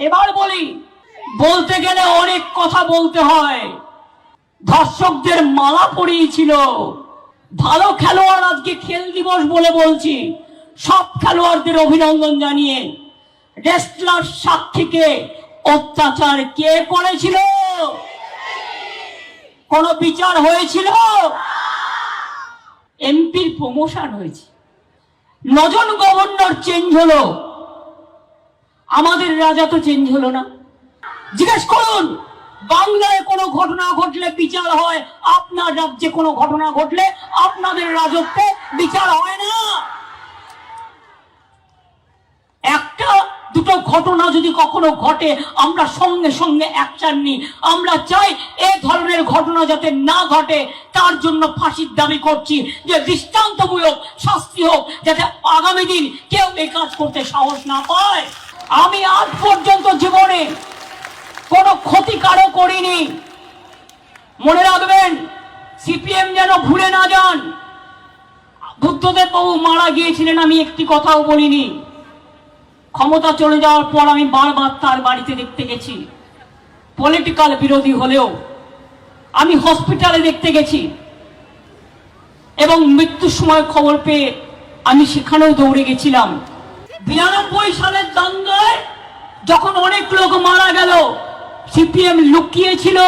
এবার বলি, বলতে গেলে অনেক কথা বলতে হয়। ধর্ষকদের মালা পরিয়েছিল। ভালো খেলোয়াড় আজকে খেল দিবস বলে বলছি। সব খেলোয়াড়দের অভিনন্দন জানিয়ে রেসলার সাক্ষীকে অত্যাচার কে করেছিল? কোন বিচার হয়েছিল? এমপির প্রমোশন হয়েছে। নজন গভর্নর চেঞ্জ হলো। আমাদের রাজা তো চেঞ্জ হলো না। জিজ্ঞেস করুন, বাংলায় কোনো ঘটনা ঘটলে বিচার হয়? আপনার রাজ্যে কোনো ঘটনা ঘটলে আপনাদের রাজত্বে বিচার হয় না। একটা, দুটো ঘটনা যদি কখনো ঘটে, আমরা সঙ্গে সঙ্গে অ্যাকশন নিই। আমরা চাই এ ধরনের ঘটনা যাতে না ঘটে, তার জন্য ফাঁসির দাবি করছি যে দৃষ্টান্তমূলক শাস্তি হোক, যাতে আগামী দিন কেউ এই কাজ করতে সাহস না পায়। আমি আজ পর্যন্ত জীবনে কোনো ক্ষতি কারও করিনি। মনে রাখবেন, সিপিএম যেন ভুলে না যান। বুদ্ধদেব বাবু মারা গিয়েছিলেন, আমি একটি কথাও বলিনি। ক্ষমতা চলে যাওয়ার পর আমি বারবার তার বাড়িতে দেখতে গেছি। পলিটিক্যাল বিরোধী হলেও আমি হসপিটালে দেখতে গেছি। এবং মৃত্যুর সময় খবর পেয়ে আমি সেখানেও দৌড়ে গেছিলাম। বিরানব্বই সালের দাঙ্গায় যখন অনেক লোক মারা গেল, সিপিএম লুকিয়েছিল।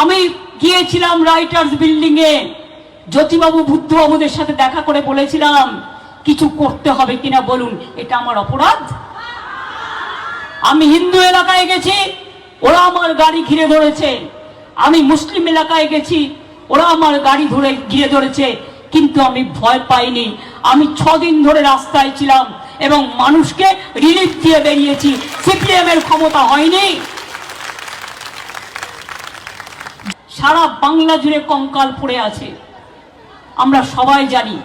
আমি গিয়েছিলাম রাইটার্স বিল্ডিং এ জ্যোতিবাবু, বুদ্ধবাবুদের সাথে দেখা করে বলেছিলাম, কিছু করতে হবে কিনা বলুন, এটা আমার অপরাধ। আমি হিন্দু এলাকায় গেছি, ওরা আমার গাড়ি ঘিরে ধরেছে। আমি মুসলিম এলাকায় গেছি, ওরা আমার গাড়ি ধরে, ঘিরে ধরেছে। কিন্তু আমি ভয় পাইনি। আমি ছদিন ধরে রাস্তায় ছিলাম। এবং মানুষকে রিলিফ দিয়ে বেরিয়েছি। সিপিএম এর ক্ষমতা হয়নি। সারা বাংলা জুড়ে কঙ্কাল পড়ে আছে। আমরা সবাই জানি,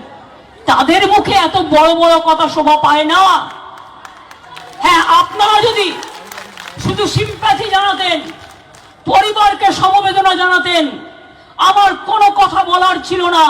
তাদের মুখে এত বড় বড় কথা শোভা পায় না। হ্যাঁ আপনারা যদি শুধু সিম্প্যাথি জানাতেন, পরিবারকে সমবেদনা জানাতেন, আমার কোনো কথা বলার ছিল না।